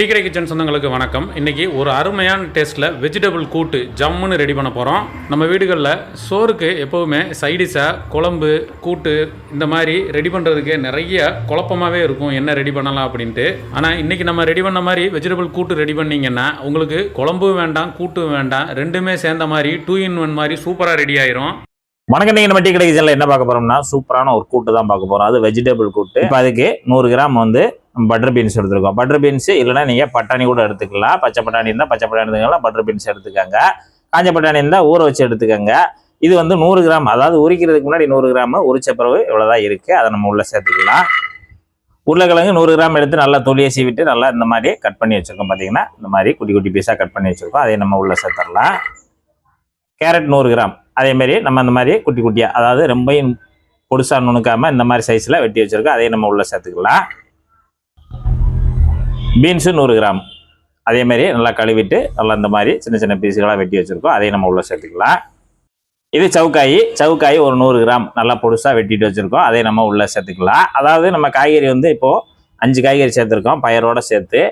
Tea கடை kitchen சொந்தங்களுக்கு வணக்கம். இன்றைக்கி ஒரு அருமையான டேஸ்ட்டில் வெஜிடபிள் கூட்டு ஜம்முன்னு ரெடி பண்ண போகிறோம் நம்ம வீடுகளில் சோறுக்கு எப்போவுமே சைடிஷாக குழம்பு கூட்டு இந்த மாதிரி ரெடி பண்ணுறதுக்கு நிறைய குழப்பமாகவே இருக்கும். என்ன ரெடி பண்ணலாம் அப்படின்ட்டு. ஆனால் இன்றைக்கி நம்ம ரெடி பண்ண மாதிரி வெஜிடபிள் கூட்டு ரெடி பண்ணிங்கன்னா உங்களுக்கு குழம்பும் வேண்டாம் கூட்டும் வேண்டாம் ரெண்டுமே சேர்ந்த மாதிரி டூ இன் ஒன் மாதிரி சூப்பராக ரெடி ஆயிரும். வணக்கம். நீங்கள் நம்ம டீ கடை கிச்சனில் என்ன பார்க்க போகிறோம்னா சூப்பரான ஒரு கூட்டு தான் பார்க்க போகிறோம் அது வெஜிடபிள் கூட்டு. இப்போ அதுக்கு நூறு கிராம் வந்து பட்டர் பீன்ஸ் எடுத்துருக்கோம். பட்டர் பீன்ஸ் இல்லைன்னா நீங்கள் பட்டாணி கூட எடுத்துக்கலாம். பச்சை பட்டாணி இருந்தால் பச்சை பட்டாணி எடுத்துக்கலாம். பட்டர் பீன்ஸ் எடுத்துக்கோங்க. காஞ்ச பட்டாணி இருந்தால் ஊற வச்சு எடுத்துக்கோங்க. இது வந்து நூறு கிராம். அதாவது உரிக்கிறதுக்கு முன்னாடி நூறு கிராம் உரிச்ச பிறகு இவ்வளோதான் இருக்குது அதை நம்ம உள்ளே சேர்த்துக்கலாம். உருளைக்கிழங்கு நூறு கிராம் எடுத்து நல்லா தொலியை சீவிட்டு நல்லா இந்த மாதிரி கட் பண்ணி வச்சுருக்கோம் பார்த்தீங்கன்னா இந்த மாதிரி குட்டி குட்டி பீஸாக கட் பண்ணி வச்சுருக்கோம். அதை நம்ம உள்ளே சேர்த்துடலாம். கேரட் நூறு கிராம். அதேமாரி நம்ம இந்த மாதிரி குட்டி குட்டியாக அதாவது ரொம்பையும் பொடுசாக நுணுக்காமல் இந்த மாதிரி சைஸில் வெட்டி வச்சுருக்கோம். அதையும் நம்ம உள்ளே சேர்த்துக்கலாம். பீன்ஸு நூறு கிராம். அதே மாதிரி நல்லா கழுவிட்டு நல்லா இந்த மாதிரி சின்ன சின்ன பீஸுகளாக வெட்டி வச்சுருக்கோம். அதையும் நம்ம உள்ளே சேர்த்துக்கலாம். இது சவுக்காய். சவுக்காய் ஒரு நூறு கிராம் நல்லா பொடுசாக வெட்டிட்டு வச்சுருக்கோம். அதை நம்ம உள்ளே சேர்த்துக்கலாம். அதாவது நம்ம காய்கறி வந்து இப்போது அஞ்சு காய்கறி சேர்த்துருக்கோம். பயிரோடு சேர்த்து.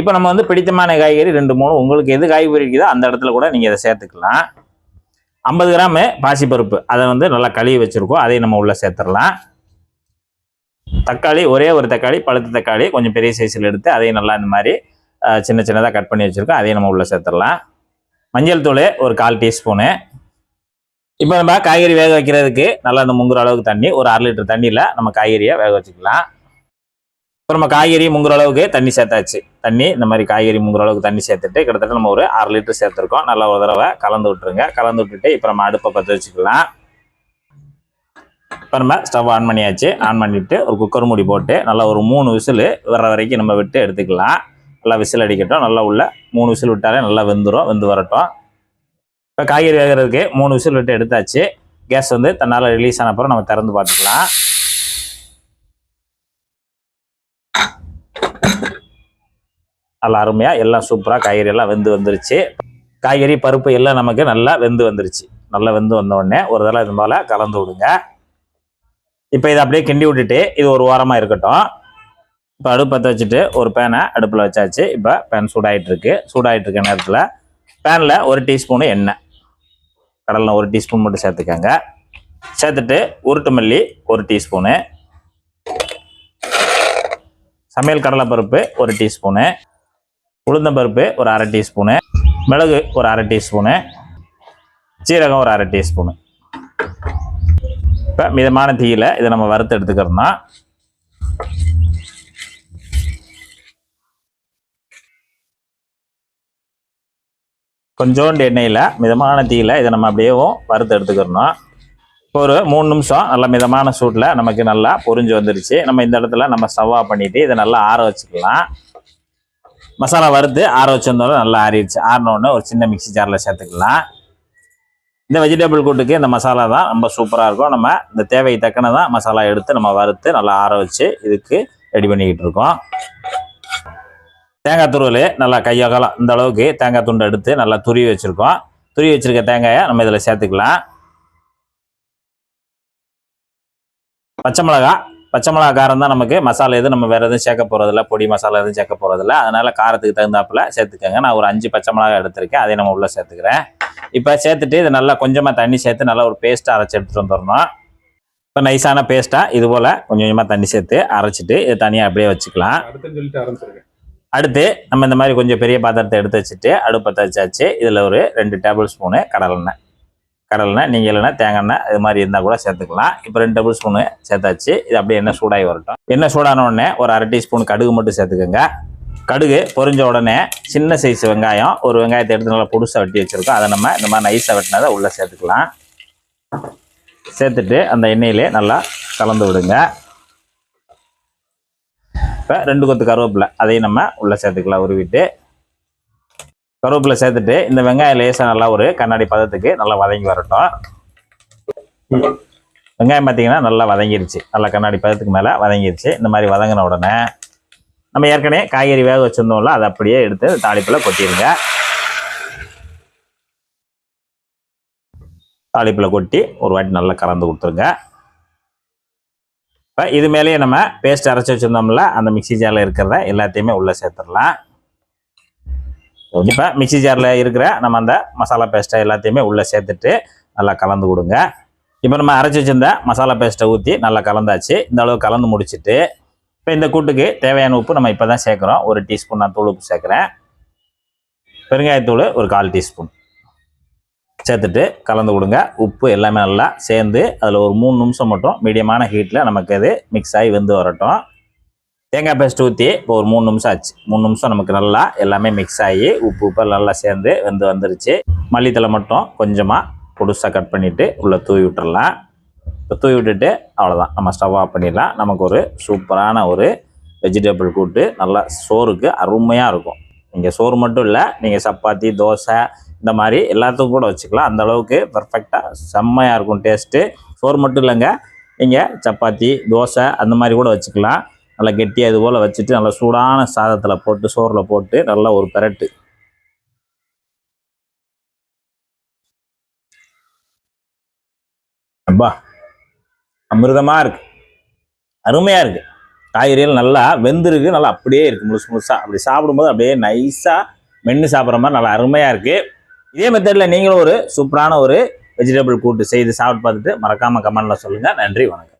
இப்போ நம்ம வந்து பிடித்தமான காய்கறி ரெண்டு மூணு. உங்களுக்கு எது காய்கறி இருக்குதோ அந்த இடத்துல கூட நீங்கள் இதை சேர்த்துக்கலாம். ஐம்பது கிராமு பாசிப்பருப்பு. அதை வந்து நல்லா கழுவி வச்சுருக்கோம். அதையும் நம்ம உள்ளே சேர்த்துடலாம். தக்காளி ஒரே ஒரு தக்காளி பழுத்த தக்காளி கொஞ்சம் பெரிய சைஸில் எடுத்து அதையும் நல்லா இந்த மாதிரி சின்ன சின்னதாக கட் பண்ணி வச்சுருக்கோம். அதையும் நம்ம உள்ளே சேர்த்துடலாம். மஞ்சள் தூள் ஒரு கால் டீஸ்பூனு. இப்போ நம்ம காய்கறி வேக வைக்கிறதுக்கு நல்லா அந்த முங்குற அளவுக்கு தண்ணி ஒரு அரை லிட்டர் தண்ணியில் நம்ம காய்கறியை வேக வச்சுக்கலாம். இப்போ நம்ம காய்கறி முங்குற அளவுக்கு தண்ணி சேர்த்தாச்சு. தண்ணி இந்த மாதிரி காய்கறி முங்குற அளவுக்கு தண்ணி சேர்த்துட்டு கிட்டத்தட்ட நம்ம ஒரு அரை லிட்டர் சேர்த்துருக்கோம். நல்லா ஒரு தடவை கலந்து விட்டுருங்க. கலந்து விட்டுட்டு இப்போ நம்ம அடுப்பை பற்ற வச்சுக்கலாம். இப்போ நம்ம ஸ்டவ் ஆன் பண்ணியாச்சு. ஆன் பண்ணிவிட்டு ஒரு குக்கர் மூடி போட்டு நல்லா ஒரு மூணு விசில் வர்ற வரைக்கும் நம்ம விட்டு எடுத்துக்கலாம். நல்லா விசில் அடிக்கட்டும். நல்லா உள்ள மூணு விசில் விட்டாலே நல்லா வெந்துடும் வெந்து வரட்டும். இப்போ காய்கறி வேகிறதுக்கு மூணு விசில் விட்டு எடுத்தாச்சு. கேஸ் வந்து தன்னால் ரிலீஸ் ஆன அப்புறம் நம்ம திறந்து பார்த்துக்கலாம். நல்லா அருமையாக எல்லாம் சூப்பராக காய்கறி எல்லாம் வெந்து வந்துருச்சு. காய்கறி பருப்பு எல்லாம் நமக்கு நல்லா வெந்து வந்துருச்சு. நல்லா வெந்து வந்தோடனே ஒரு தடவை இது போல் கலந்து விடுங்க. இப்போ இதை அப்படியே கிண்டி விட்டுட்டு இது ஒரு ஓரமாக இருக்கட்டும். இப்போ அடுப்பத்தை வச்சுட்டு ஒரு பேனை அடுப்பில் வச்சாச்சு. இப்போ பேன் சூடாகிட்டுருக்கு சூடாகிட்டுருக்க நேரத்தில் பேனில் ஒரு டீஸ்பூனு எண்ணெய். கடலை ஒரு டீஸ்பூன் மட்டும் சேர்த்துக்கங்க. சேர்த்துட்டு உருட்டு மல்லி ஒரு டீஸ்பூனு சமையல் கடலைப்பருப்பு ஒரு டீஸ்பூனு உளுந்தம்பருப்பு ஒரு அரை டீஸ்பூனு மிளகு ஒரு அரை டீஸ்பூனு சீரகம் ஒரு அரை டீஸ்பூனு இப்போ மிதமான தீயில இதை நம்ம வறுத்து எடுத்துக்கிறோம்னா கொஞ்சோண்டு எண்ணெயில் மிதமான தீயில இதை நம்ம அப்படியேவும் வறுத்து எடுத்துக்கிறணும் இப்போ ஒரு மூணு நிமிஷம் நல்ல மிதமான சூட்டில் நமக்கு நல்லா பொறிஞ்சு வந்துருச்சு. நம்ம இந்த இடத்துல நம்ம ஸ்டவ்வாக பண்ணிவிட்டு இதை நல்லா ஆற வச்சுக்கலாம். மசாலா வறுத்து ஆற வச்சிருந்தோட நல்லா ஆறிடுச்சு. ஆறினோடனே ஒரு சின்ன மிக்சி ஜாரில் சேர்த்துக்கலாம். இந்த வெஜிடபிள் கூட்டுக்கு இந்த மசாலா தான் ரொம்ப சூப்பராக இருக்கும். நம்ம இந்த தேவைக்கு தக்கன தான் மசாலா எடுத்து நம்ம வறுத்து நல்லா ஆற வச்சு இதுக்கு ரெடி பண்ணிக்கிட்டு இருக்கோம். தேங்காய் துருவல் நல்லா கையகலாம் இந்த அளவுக்கு தேங்காய் துண்டை எடுத்து நல்லா துருவி வச்சுருக்கோம். துருவி வச்சுருக்க தேங்காயை நம்ம இதில் சேர்த்துக்கலாம். பச்சை மிளகா பச்சை மிளகா காரம் தான் நமக்கு மசாலா எதுவும் நம்ம வேறு எதுவும் சேர்க்க போகிறதில்ல பொடி மசாலா எதுவும் சேர்க்க போகிறதில்ல அதனால காரத்துக்கு தகுந்தாப்புல சேர்த்துக்கோங்க. நான் ஒரு அஞ்சு பச்சை மிளகா எடுத்திருக்கேன். அதை நம்ம உள்ளே சேர்த்துக்கிறேன். இப்போ சேர்த்துட்டு இதை நல்லா கொஞ்சமாக தண்ணி சேர்த்து நல்லா ஒரு பேஸ்ட்டாக அரைச்சி எடுத்துகிட்டு வந்துடணும். இப்போ நைஸான பேஸ்ட்டாக இது போல் கொஞ்சம் கொஞ்சமாக தண்ணி சேர்த்து அரைச்சிட்டு இதை தனியாக அப்படியே வச்சுக்கலாம். அடுத்து நம்ம இந்த மாதிரி கொஞ்சம் பெரிய பாத்திரத்தை எடுத்து வச்சுட்டு அடுப்பத்தை வச்சாச்சு இதில் ஒரு ரெண்டு டேபிள் ஸ்பூனு கடலெண்ணெய் கடலெண்ணெய் நீங்கள் இல்லைன்னா தேங்காய் எண்ணெய் இது மாதிரி இருந்தால் கூட சேர்த்துக்கலாம். இப்போ ரெண்டு டேபிள் ஸ்பூனு சேர்த்தாச்சு. இது அப்படியே எண்ணெய் சூடாகி வரட்டும். எண்ணெய் சூடான உடனே ஒரு அரை டீஸ்பூன் கடுகு மட்டும் சேர்த்துக்கோங்க. கடுகு பொறிஞ்ச உடனே சின்ன சைஸ் வெங்காயம் ஒரு வெங்காயத்தை எடுத்து நல்லா புதுசாக வெட்டி வச்சுருக்கோம். அதை நம்ம இந்த மாதிரி நைஸாக வெட்டினதை உள்ளே சேர்த்துக்கலாம். சேர்த்துட்டு அந்த எண்ணெயிலே நல்லா கலந்து விடுங்க. இப்போ ரெண்டு கொத்து கருவேப்பிலை அதையும் நம்ம உள்ளே சேர்த்துக்கலாம் உருவிட்டு. கருவேப்பிலை சேர்த்துட்டு இந்த வெங்காயம் லேசாக நல்லா ஒரு கண்ணாடி பதத்துக்கு நல்லா வதங்கி வரட்டும். வெங்காயம் பார்த்தீங்கன்னா நல்லா வதங்கிருச்சு. நல்லா கண்ணாடி பதத்துக்கு மேலே வதங்கிருச்சு. இந்த மாதிரி வதங்கின உடனே நம்ம ஏற்கனவே காய்கறி வேக வச்சுருந்தோம்ல அதை அப்படியே எடுத்து தாளிப்பில் கொட்டிடுங்க தாளிப்பில் கொட்டி ஒரு வாட்டி நல்லா கலந்து கொடுத்துருங்க. இப்போ இது மேலேயே நம்ம பேஸ்ட் அரைச்சி வச்சுருந்தோம்ல அந்த மிக்ஸி ஜாரில் இருக்கிறத எல்லாத்தையுமே உள்ளே சேர்த்துடலாம். இப்போ மிக்ஸி ஜாரில் இருக்கிற நம்ம அந்த மசாலா பேஸ்ட்டை எல்லாத்தையுமே உள்ளே சேர்த்துட்டு நல்லா கலந்து கொடுங்க. இப்போ நம்ம அரைச்சி வச்சிருந்த மசாலா பேஸ்ட்டை ஊற்றி நல்லா கலந்தாச்சு. இந்த அளவு கலந்து முடிச்சிட்டு இப்போ இந்த கூட்டுக்கு தேவையான உப்பு நம்ம இப்போ தான் சேர்க்குறோம். ஒரு டீஸ்பூன் நான் தூள் உப்பு சேர்க்குறேன் பெருங்காயத்தூள் ஒரு கால் டீஸ்பூன். சேர்த்துட்டு கலந்து கொடுங்க. உப்பு எல்லாமே நல்லா சேர்ந்து அதில் ஒரு மூணு நிமிஷம் மட்டும் மீடியமான ஹீட்டில் நமக்கு அது மிக்ஸ் ஆகி வெந்து வரட்டும். தேங்காய் பேஸ்ட் ஊற்றி இப்போ ஒரு மூணு நிமிஷம் ஆச்சு. மூணு நிமிஷம் நமக்கு நல்லா எல்லாமே மிக்ஸ் ஆகி உப்பு உப்பு நல்லா சேர்ந்து வெந்து வந்துருச்சு. மல்லித்தலை மட்டும் கொஞ்சமாக பொடுசாக கட் பண்ணிவிட்டு உள்ளே தூவி விட்டுறலாம். இப்போ தூவி விட்டுட்டு அவ்வளோதான் நம்ம ஸ்டவ் ஆஃப் பண்ணிடலாம். நமக்கு ஒரு சூப்பரான ஒரு வெஜிடபிள் கூட்டு நல்லா சோறுக்கு அருமையாக இருக்கும். நீங்கள் சோறு மட்டும் இல்லை நீங்கள் சப்பாத்தி தோசை இந்த மாதிரி எல்லாத்துக்கும் கூட வச்சுக்கலாம். அந்த அளவுக்கு பர்ஃபெக்டாக செம்மையாக இருக்கும் டேஸ்ட்டு சோறு மட்டும் இல்லைங்க நீங்கள் சப்பாத்தி தோசை அந்த மாதிரி கூட வச்சுக்கலாம். நல்லா கெட்டியாக இது போல் வச்சுட்டு நல்லா சூடான சாதத்தில் போட்டு சோறில் போட்டு நல்லா ஒரு பெரட்டு. அப்பா அமிர்தமாக இருக்குது அருமையாக இருக்குது காய்கறிகள் நல்லா வெந்திருக்கு நல்லா அப்படியே இருக்குது முழுசு முழுசாக அப்படி சாப்பிடும்போது அப்படியே நைஸாக மென்று சாப்பிட்ற மாதிரி நல்லா அருமையாக இருக்குது இதே மெத்தடில் நீங்களும் ஒரு சூப்பரான ஒரு வெஜிடபிள் கூட்டு செய்து சாப்பிட்டு பார்த்துட்டு மறக்காமல் கமெண்டில் சொல்லுங்கள் நன்றி வணக்கம்.